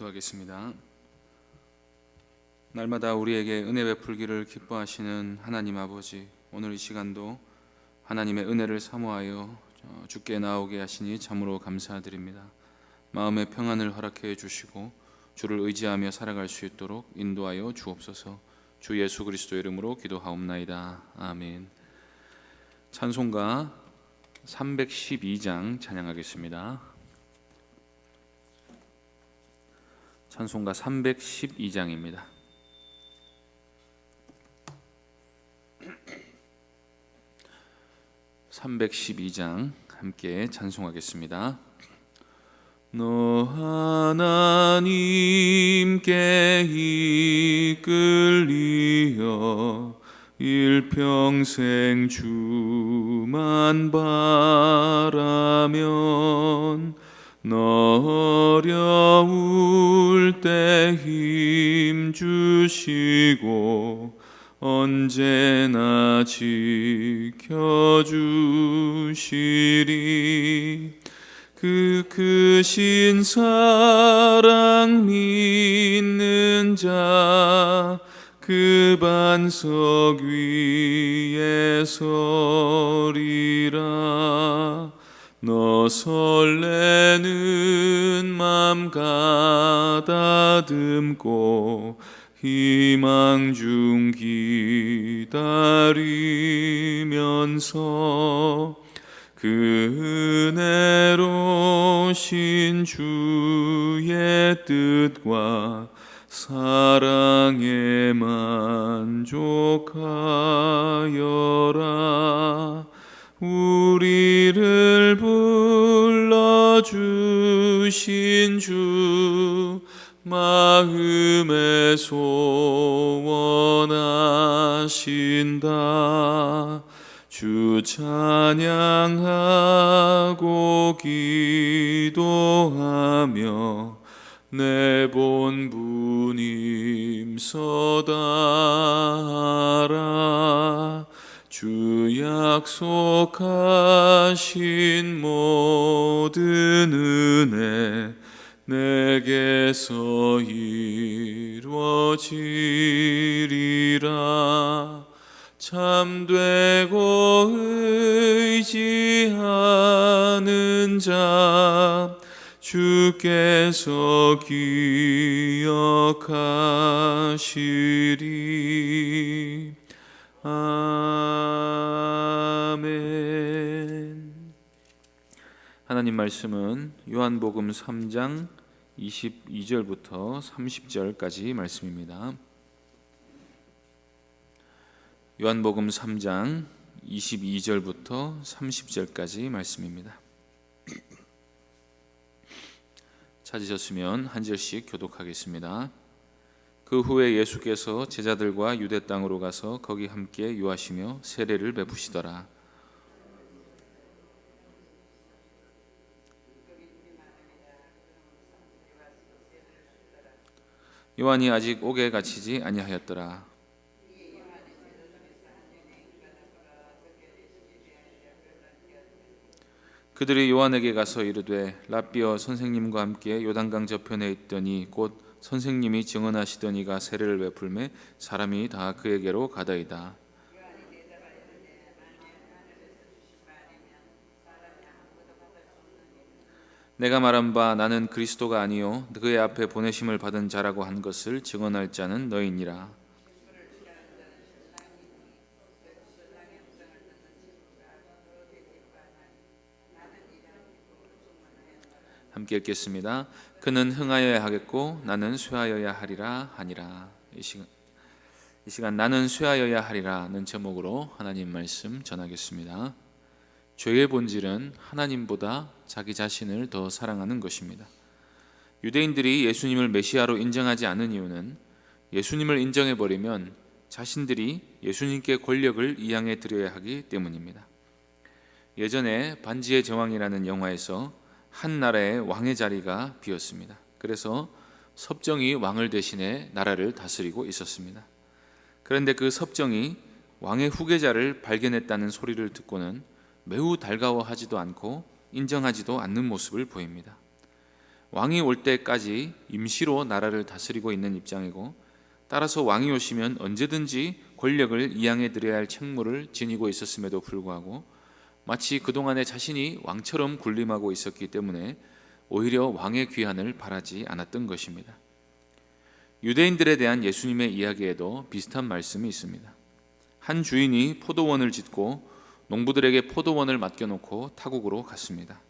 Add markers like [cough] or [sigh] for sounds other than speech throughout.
기도하겠습니다. 날마다 우리에게 은혜 베풀기를 기뻐하시는 하나님 아버지, 오늘 이 시간도 하나님의 은혜를 사모하여 어, 주께 나오게 하시니 참으로 감사드립니다. 마음의 평안을 허락해 주시고 주를 의지하며 살아갈 수 있도록 인도하여 주옵소서. 주 예수 그리스도 이름으로 기도하옵나이다. 아멘. 찬송가 312장 찬양하겠습니다. 찬송가 312장입니다. (312장) 함께 찬송하겠습니다. 너 하나님께 이끌리어 일평생 주만 바라면 너 어려울 때 힘 주시고 언제나 지켜 주시리. 그 크신 사랑 믿는 자 그 반석 위에 서리라 너 설레는 맘 가다듬고 희망 중 기다리면서 그 은혜로 신 주의 뜻과 사랑에 만족하여라 우리를 불러 주신 주 마음에 소원하신다. 주 찬양하고 기도하며 내 본부님 서다하라 주 약속하신 모든 은혜 내게서 이루어지리라. 참되고 의지하는 자 주께서 기억하시리 아멘. 하나님 말씀은 요한복음 3장 22절부터 30절까지 말씀입니다. 요한복음 3장 22절부터 30절까지 말씀입니다. [clears throat] 찾으셨으면 한 절씩 교독하겠습니다. 그 후에 예수께서 제자들과 유대 땅으로 가서 거기 함께 유하시며 세례를 베푸시더라. 요한이 아직 옥에 갇히지 아니하였더라. 그들이 요한에게 가서 이르되 라비어 선생님과 함께 요단강 저편에 있더니 곧 선생님이 증언하시더니가 세례를 베풀매 사람이 다 그에게로 가다이다. 내가 말한 바 나는 그리스도가 아니요 그의 앞에 보내심을 받은 자라고 한 것을 증언할 자는 너희니라. 함께 읽겠습니다. 그는 흥하여야 하겠고 나는 쇠하여야 하리라 하니라. 이 시간, 이 시간 나는 쇠하여야 하리라는 제목으로 하나님 말씀 전하겠습니다. 죄의 본질은 하나님보다 자기 자신을 더 사랑하는 것입니다. 유대인들이 예수님을 메시아로 인정하지 않은 이유는 예수님을 인정해 버리면 자신들이 예수님께 권력을 이양해 드려야 하기 때문입니다. 예전에 반지의 제왕이라는 영화에서 한 나라의 왕의 자리가 비었습니다. 그래서 섭정이 왕을 대신해 나라를 다스리고 있었습니다. 그런데 그 섭정이 왕의 후계자를 발견했다는 소리를 듣고는 매우 달가워하지도 않고 인정하지도 않는 모습을 보입니다. 왕이 올 때까지 임시로 나라를 다스리고 있는 입장이고 따라서 왕이 오시면 언제든지 권력을 이양해 드려야 할 책무를 지니고 있었음에도 불구하고 마치 그동안에 자신이 왕처럼 군림하고 있었기 때문에 오히려 왕의 귀환을 바라지 않았던 것입니다. 유대인들에 대한 예수님의 이야기에도 비슷한 말씀이 있습니다. 한 주인이 포도원을 짓고 농부들에게 포도원을 맡겨놓고 타국으로 갔습니다.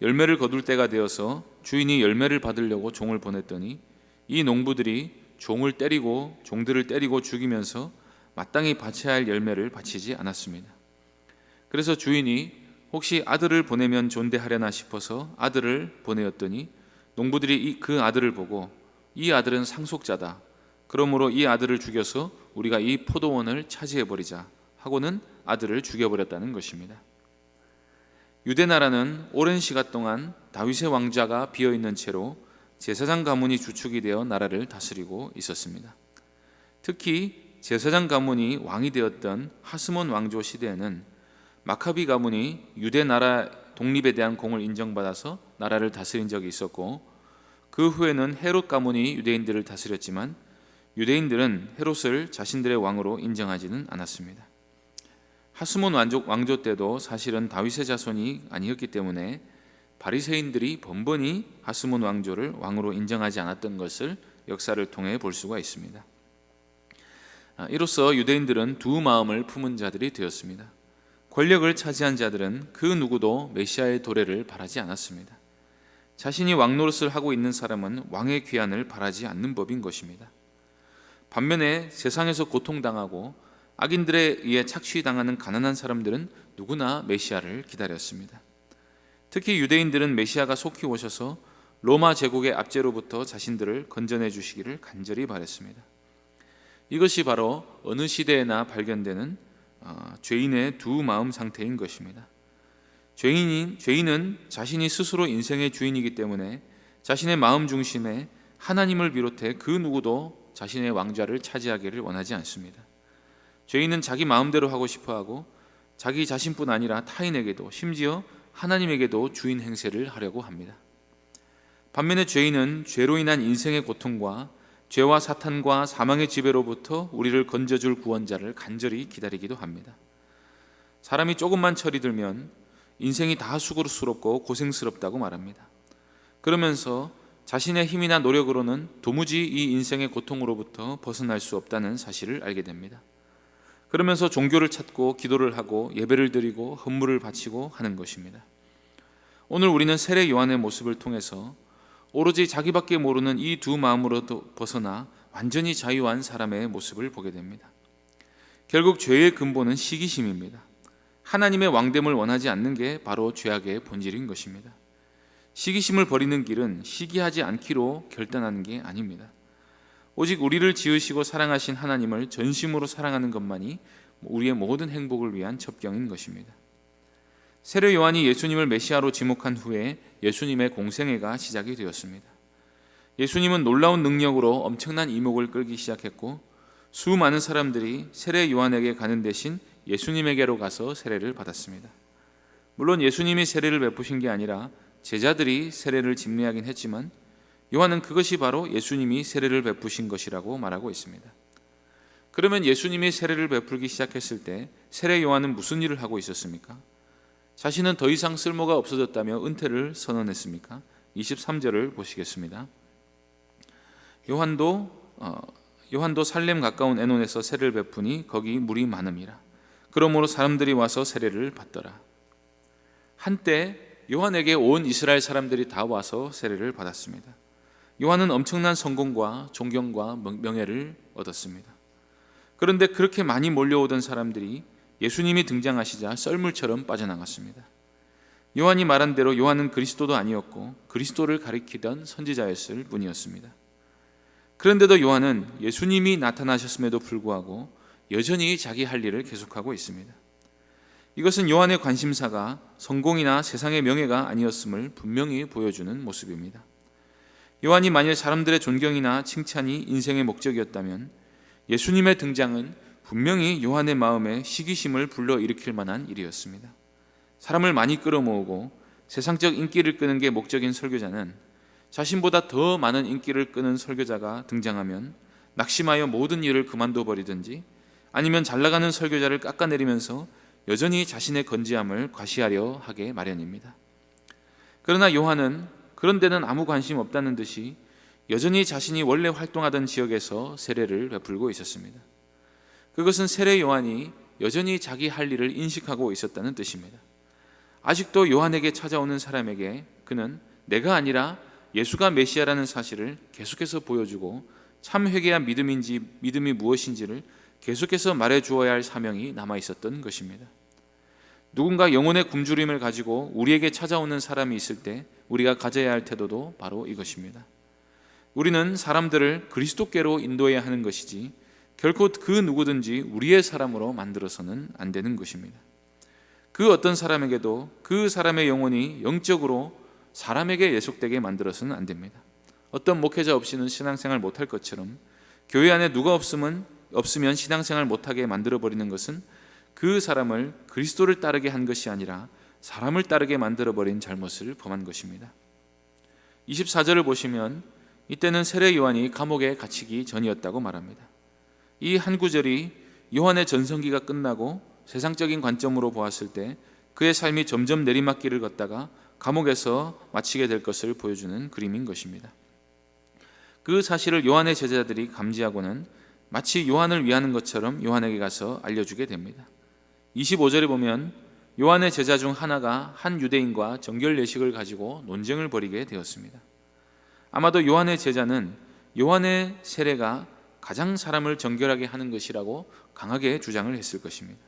열매를 거둘 때가 되어서 주인이 열매를 받으려고 종을 보냈더니 이 농부들이 종을 때리고 종들을 때리고 죽이면서 마땅히 바쳐야 할 열매를 바치지 않았습니다. 그래서 주인이 혹시 아들을 보내면 존대하려나 싶어서 아들을 보내었더니 농부들이 그 아들을 보고 이 아들은 상속자다. 그러므로 이 아들을 죽여서 우리가 이 포도원을 차지해 버리자 하고는 아들을 죽여 버렸다는 것입니다. 유대 나라는 오랜 시간 동안 다윗의 왕자가 비어 있는 채로 제사장 가문이 주축이 되어 나라를 다스리고 있었습니다. 특히 제사장 가문이 왕이 되었던 하스몬 왕조 시대에는 마카비 가문이 유대 나라 독립에 대한 공을 인정받아서 나라를 다스린 적이 있었고 그 후에는 헤롯 가문이 유대인들을 다스렸지만 유대인들은 헤롯을 자신들의 왕으로 인정하지는 않았습니다. 하스몬 왕조, 왕조 때도 사실은 다윗의 자손이 아니었기 때문에 바리새인들이 번번이 하스몬 왕조를 왕으로 인정하지 않았던 것을 역사를 통해 볼 수가 있습니다. 아, 이로써 유대인들은 두 마음을 품은 자들이 되었습니다. 권력을 차지한 자들은 그 누구도 메시아의 도래를 바라지 않았습니다. 자신이 왕 노릇을 하고 있는 사람은 왕의 귀환을 바라지 않는 법인 것입니다. 반면에 세상에서 고통당하고 악인들에 의해 착취당하는 가난한 사람들은 누구나 메시아를 기다렸습니다. 특히 유대인들은 메시아가 속히 오셔서 로마 제국의 압제로부터 자신들을 건져내 주시기를 간절히 바랬습니다. 이것이 바로 어느 시대에나 발견되는 어, 죄인의 두 마음 상태인 것입니다. 죄인인 죄인은 자신이 스스로 인생의 주인이기 때문에 자신의 마음 중심에 하나님을 비롯해 그 누구도 자신의 왕좌를 차지하기를 원하지 않습니다. 죄인은 자기 마음대로 하고 싶어 하고 자기 자신뿐 아니라 타인에게도 심지어 하나님에게도 주인 행세를 하려고 합니다. 반면에 죄인은 죄로 인한 인생의 고통과 죄와 사탄과 사망의 지배로부터 우리를 건져줄 구원자를 간절히 기다리기도 합니다. 사람이 조금만 철이 들면 인생이 다 수고스럽고 고생스럽다고 말합니다. 그러면서 자신의 힘이나 노력으로는 도무지 이 인생의 고통으로부터 벗어날 수 없다는 사실을 알게 됩니다. 그러면서 종교를 찾고 기도를 하고 예배를 드리고 헌물을 바치고 하는 것입니다. 오늘 우리는 세례 요한의 모습을 통해서 오로지 자기밖에 모르는 이 두 마음으로도 벗어나 완전히 자유한 사람의 모습을 보게 됩니다. 결국 죄의 근본은 시기심입니다. 하나님의 왕됨을 원하지 않는 게 바로 죄악의 본질인 것입니다. 시기심을 버리는 길은 시기하지 않기로 결단하는 게 아닙니다. 오직 우리를 지으시고 사랑하신 하나님을 전심으로 사랑하는 것만이 우리의 모든 행복을 위한 첩경인 것입니다. 세례 요한이 예수님을 메시아로 지목한 후에 예수님의 공생애가 시작이 되었습니다. 예수님은 놀라운 능력으로 엄청난 이목을 끌기 시작했고 수많은 사람들이 세례 요한에게 가는 대신 예수님에게로 가서 세례를 받았습니다. 물론 예수님이 세례를 베푸신 게 아니라 제자들이 세례를 집례하긴 했지만 요한은 그것이 바로 예수님이 세례를 베푸신 것이라고 말하고 있습니다. 그러면 예수님이 세례를 베풀기 시작했을 때 세례 요한은 무슨 일을 하고 있었습니까? 자신은 더 이상 쓸모가 없어졌다며 은퇴를 선언했습니까? 23절을 보시겠습니다. 요한도 어, 요한도 살렘 가까운 에논에서 세례를 베푸니 거기 물이 많음이라. 그러므로 사람들이 와서 세례를 받더라. 한때 요한에게 온 이스라엘 사람들이 다 와서 세례를 받았습니다. 요한은 엄청난 성공과 존경과 명예를 얻었습니다. 그런데 그렇게 많이 몰려오던 사람들이 예수님이 등장하시자 썰물처럼 빠져나갔습니다. 요한이 말한 대로 요한은 그리스도도 아니었고 그리스도를 가리키던 선지자였을 뿐이었습니다. 그런데도 요한은 예수님이 나타나셨음에도 불구하고 여전히 자기 할 일을 계속하고 있습니다. 이것은 요한의 관심사가 성공이나 세상의 명예가 아니었음을 분명히 보여주는 모습입니다. 요한이 만일 사람들의 존경이나 칭찬이 인생의 목적이었다면 예수님의 등장은 분명히 요한의 마음에 시기심을 불러일으킬 만한 일이었습니다. 사람을 많이 끌어모으고 세상적 인기를 끄는 게 목적인 설교자는 자신보다 더 많은 인기를 끄는 설교자가 등장하면 낙심하여 모든 일을 그만둬 버리든지 아니면 잘 나가는 설교자를 깎아내리면서 여전히 자신의 건지함을 과시하려 하게 마련입니다. 그러나 요한은 그런 데는 아무 관심 없다는 듯이 여전히 자신이 원래 활동하던 지역에서 세례를 베풀고 있었습니다. 그것은 세례 요한이 여전히 자기 할 일을 인식하고 있었다는 뜻입니다. 아직도 요한에게 찾아오는 사람에게 그는 내가 아니라 예수가 메시아라는 사실을 계속해서 보여주고 참 회개한 믿음인지 믿음이 무엇인지를 계속해서 말해 주어야 할 사명이 남아 있었던 것입니다. 누군가 영혼의 굶주림을 가지고 우리에게 찾아오는 사람이 있을 때 우리가 가져야 할 태도도 바로 이것입니다. 우리는 사람들을 그리스도께로 인도해야 하는 것이지 결코 그 누구든지 우리의 사람으로 만들어서는 안 되는 것입니다. 그 어떤 사람에게도 그 사람의 영혼이 영적으로 사람에게 예속되게 만들어서는 안 됩니다. 어떤 목회자 없이는 신앙생활 못할 것처럼 교회 안에 누가 없으면 없으면 신앙생활 못하게 만들어 버리는 것은 그 사람을 그리스도를 따르게 한 것이 아니라 사람을 따르게 만들어 버린 잘못을 범한 것입니다. 24절을 보시면 이때는 세례 요한이 감옥에 갇히기 전이었다고 말합니다. 이 한 구절이 요한의 전성기가 끝나고 세상적인 관점으로 보았을 때 그의 삶이 점점 내리막길을 걷다가 감옥에서 마치게 될 것을 보여주는 그림인 것입니다. 그 사실을 요한의 제자들이 감지하고는 마치 요한을 위하는 것처럼 요한에게 가서 알려주게 됩니다. 25절에 보면 요한의 제자 중 하나가 한 유대인과 정결 예식을 가지고 논쟁을 벌이게 되었습니다. 아마도 요한의 제자는 요한의 세례가 가장 사람을 정결하게 하는 것이라고 강하게 주장을 했을 것입니다.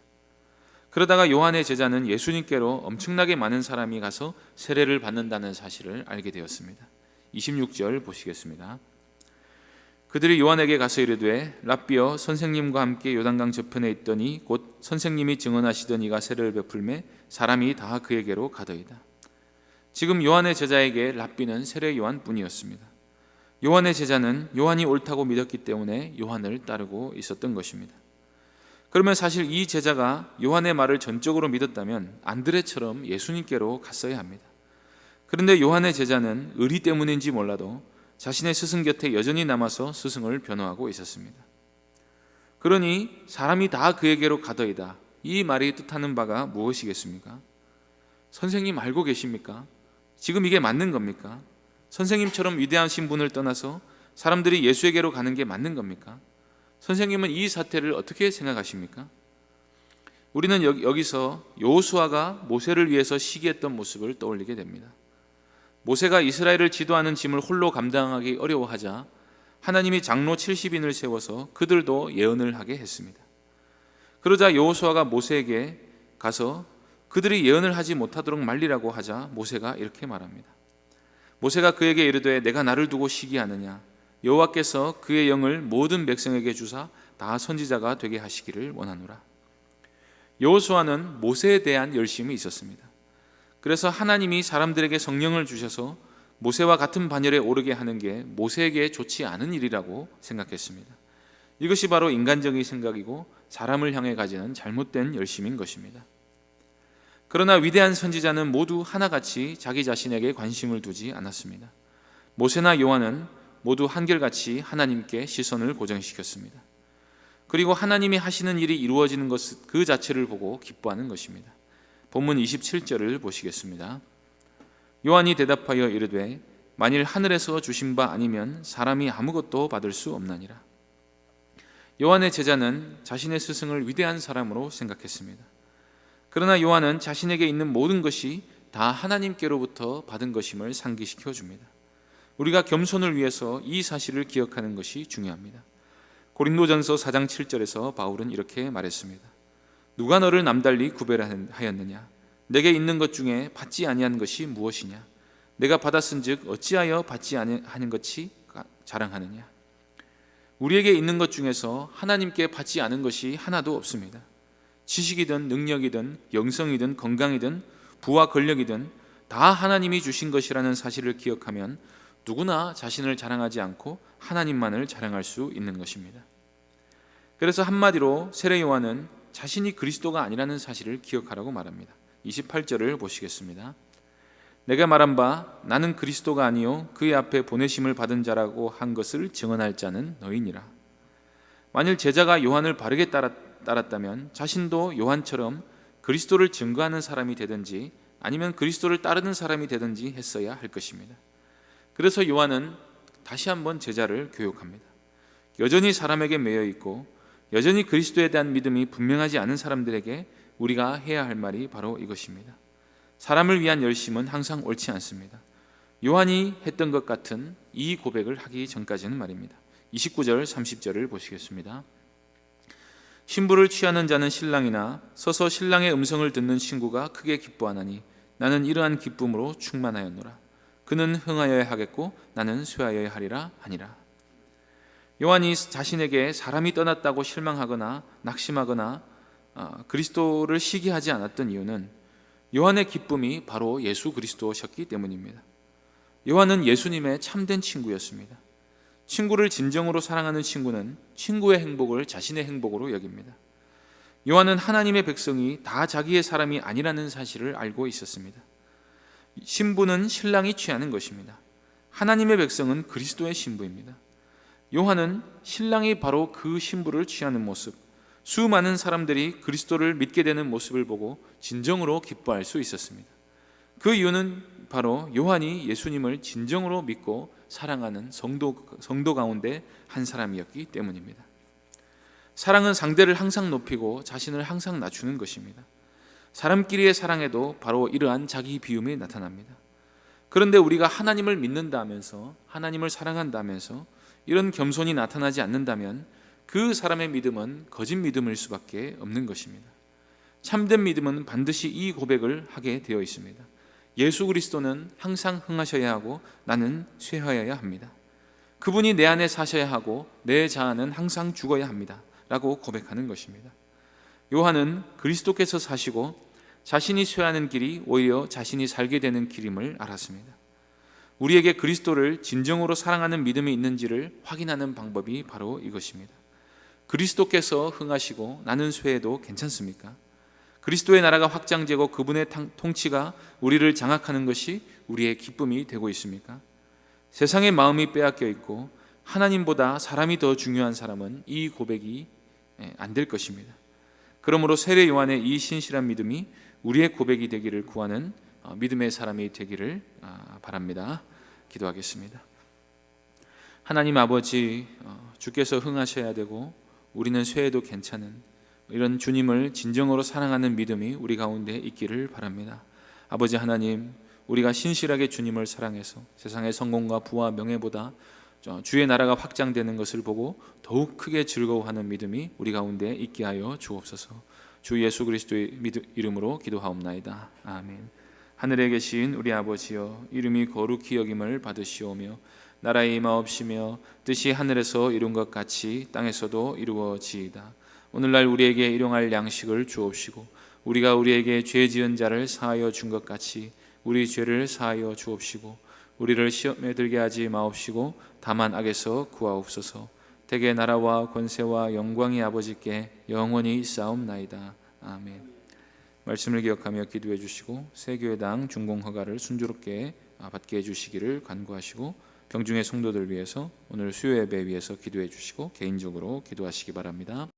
그러다가 요한의 제자는 예수님께로 엄청나게 많은 사람이 가서 세례를 받는다는 사실을 알게 되었습니다. 26절 보시겠습니다. 그들이 요한에게 가서 이르되 랍비여 선생님과 함께 요단강 저편에 있더니 곧 선생님이 증언하시던 이가 세례를 베풀매 사람이 다 그에게로 가더이다. 지금 요한의 제자에게 랍비는 세례 요한뿐이었습니다. 요한의 제자는 요한이 옳다고 믿었기 때문에 요한을 따르고 있었던 것입니다. 그러면 사실 이 제자가 요한의 말을 전적으로 믿었다면 안드레처럼 예수님께로 갔어야 합니다. 그런데 요한의 제자는 의리 때문인지 몰라도 자신의 스승 곁에 여전히 남아서 스승을 변호하고 있었습니다. 그러니 사람이 다 그에게로 가더이다. 이 말이 뜻하는 바가 무엇이겠습니까? 선생님 알고 계십니까? 지금 이게 맞는 겁니까? 선생님처럼 위대하신 분을 떠나서 사람들이 예수에게로 가는 게 맞는 겁니까? 선생님은 이 사태를 어떻게 생각하십니까? 우리는 여기서 여호수아가 모세를 위해서 시기했던 모습을 떠올리게 됩니다. 모세가 이스라엘을 지도하는 짐을 홀로 감당하기 어려워하자 하나님이 장로 70인을 세워서 그들도 예언을 하게 했습니다. 그러자 여호수아가 모세에게 가서 그들이 예언을 하지 못하도록 말리라고 하자 모세가 이렇게 말합니다. 모세가 그에게 이르되 내가 나를 두고 시기하느냐 여호와께서 그의 영을 모든 백성에게 주사 다 선지자가 되게 하시기를 원하노라. 여호수아는 모세에 대한 열심이 있었습니다. 그래서 하나님이 사람들에게 성령을 주셔서 모세와 같은 반열에 오르게 하는 게 모세에게 좋지 않은 일이라고 생각했습니다. 이것이 바로 인간적인 생각이고 사람을 향해 가지는 잘못된 열심인 것입니다. 그러나 위대한 선지자는 모두 하나같이 자기 자신에게 관심을 두지 않았습니다. 모세나 요한은 모두 한결같이 하나님께 시선을 고정시켰습니다. 그리고 하나님이 하시는 일이 이루어지는 것 그 자체를 보고 기뻐하는 것입니다. 본문 27절을 보시겠습니다. 요한이 대답하여 이르되 만일 하늘에서 주신 바 아니면 사람이 아무것도 받을 수 없나니라. 요한의 제자는 자신의 스승을 위대한 사람으로 생각했습니다. 그러나 요한은 자신에게 있는 모든 것이 다 하나님께로부터 받은 것임을 상기시켜 줍니다. 우리가 겸손을 위해서 이 사실을 기억하는 것이 중요합니다. 고린도전서 4장 7절에서 바울은 이렇게 말했습니다. 누가 너를 남달리 구별하였느냐? 내게 있는 것 중에 받지 아니한 것이 무엇이냐? 내가 받았은즉 어찌하여 받지 아니하는 것이 자랑하느냐? 우리에게 있는 것 중에서 하나님께 받지 않은 것이 하나도 없습니다. 지식이든 능력이든 영성이든 건강이든 부와 권력이든 다 하나님이 주신 것이라는 사실을 기억하면 누구나 자신을 자랑하지 않고 하나님만을 자랑할 수 있는 것입니다. 그래서 한마디로 세례 요한은 자신이 그리스도가 아니라는 사실을 기억하라고 말합니다. 28절을 보시겠습니다. 내가 말한 바 나는 그리스도가 아니요 그의 앞에 보내심을 받은 자라고 한 것을 증언할 자는 너희니라. 만일 제자가 요한을 바르게 따랐, 따랐다면 자신도 요한처럼 그리스도를 증거하는 사람이 되든지 아니면 그리스도를 따르는 사람이 되든지 했어야 할 것입니다. 그래서 요한은 다시 한번 제자를 교육합니다. 여전히 사람에게 매여 있고 여전히 그리스도에 대한 믿음이 분명하지 않은 사람들에게 우리가 해야 할 말이 바로 이것입니다. 사람을 위한 열심은 항상 옳지 않습니다. 요한이 했던 것 같은 이 고백을 하기 전까지는 말입니다. 29절 30절을 보시겠습니다. 신부를 취하는 자는 신랑이나 서서 신랑의 음성을 듣는 친구가 크게 기뻐하나니 나는 이러한 기쁨으로 충만하였노라. 그는 흥하여야 하겠고 나는 쇠하여야 하리라 하니라. 요한이 자신에게 사람이 떠났다고 실망하거나 낙심하거나 아, 그리스도를 시기하지 않았던 이유는 요한의 기쁨이 바로 예수 그리스도셨기 때문입니다. 요한은 예수님의 참된 친구였습니다. 친구를 진정으로 사랑하는 친구는 친구의 행복을 자신의 행복으로 여깁니다. 요한은 하나님의 백성이 다 자기의 사람이 아니라는 사실을 알고 있었습니다. 신부는 신랑이 취하는 것입니다. 하나님의 백성은 그리스도의 신부입니다. 요한은 신랑이 바로 그 신부를 취하는 모습, 수많은 사람들이 그리스도를 믿게 되는 모습을 보고 진정으로 기뻐할 수 있었습니다. 그 이유는 바로 요한이 예수님을 진정으로 믿고 사랑하는 성도, 성도 가운데 한 사람이었기 때문입니다. 사랑은 상대를 항상 높이고 자신을 항상 낮추는 것입니다. 사람끼리의 사랑에도 바로 이러한 자기 비움이 나타납니다. 그런데 우리가 하나님을 믿는다면서 하나님을 사랑한다면서 이런 겸손이 나타나지 않는다면 그 사람의 믿음은 거짓 믿음일 수밖에 없는 것입니다. 참된 믿음은 반드시 이 고백을 하게 되어 있습니다. 예수 그리스도는 항상 흥하셔야 하고 나는 쇠하여야 합니다. 그분이 내 안에 사셔야 하고 내 자아는 항상 죽어야 합니다. 라고 고백하는 것입니다. 요한은 그리스도께서 사시고 자신이 쇠하는 길이 오히려 자신이 살게 되는 길임을 알았습니다. 우리에게 그리스도를 진정으로 사랑하는 믿음이 있는지를 확인하는 방법이 바로 이것입니다. 그리스도께서 흥하시고 나는 쇠해도 괜찮습니까? 그리스도의 나라가 확장되고 그분의 통치가 우리를 장악하는 것이 우리의 기쁨이 되고 있습니까? 세상의 마음이 빼앗겨 있고 하나님보다 사람이 더 중요한 사람은 이 고백이 안 될 것입니다. 그러므로 세례 요한의 이 신실한 믿음이 우리의 고백이 되기를 구하는 어, 믿음의 사람이 되기를 아, 바랍니다. 기도하겠습니다. 하나님 아버지, 어, 주께서 흥하셔야 되고 우리는 쇠해도 괜찮은 이런 주님을 진정으로 사랑하는 믿음이 우리 가운데 있기를 바랍니다. 아버지 하나님, 우리가 신실하게 주님을 사랑해서 세상의 성공과 부와 명예보다 주의 나라가 확장되는 것을 보고 더욱 크게 즐거워하는 믿음이 우리 가운데 있게 하여 주옵소서. 주 예수 그리스도의 이름으로 기도하옵나이다. 아멘. 하늘에 계신 우리 아버지여 이름이 거룩히 여김을 받으시오며 나라의 임하옵시며 뜻이 하늘에서 이룬 것 같이 땅에서도 이루어지이다. 오늘날 우리에게 일용할 양식을 주옵시고 우리가 우리에게 죄 지은 자를 사하여 준 것 같이 우리 죄를 사하여 주옵시고 우리를 시험에 들게 하지 마옵시고 다만 악에서 구하옵소서. 대개 나라와 권세와 영광이 아버지께 영원히 싸움나이다. 아멘. 말씀을 기억하며 기도해 주시고 새 교회당 중공 허가를 순조롭게 받게 해 주시기를 간구하시고 병중의 성도들 위해서 오늘 수요 예배 위해서 기도해 주시고 개인적으로 기도하시기 바랍니다.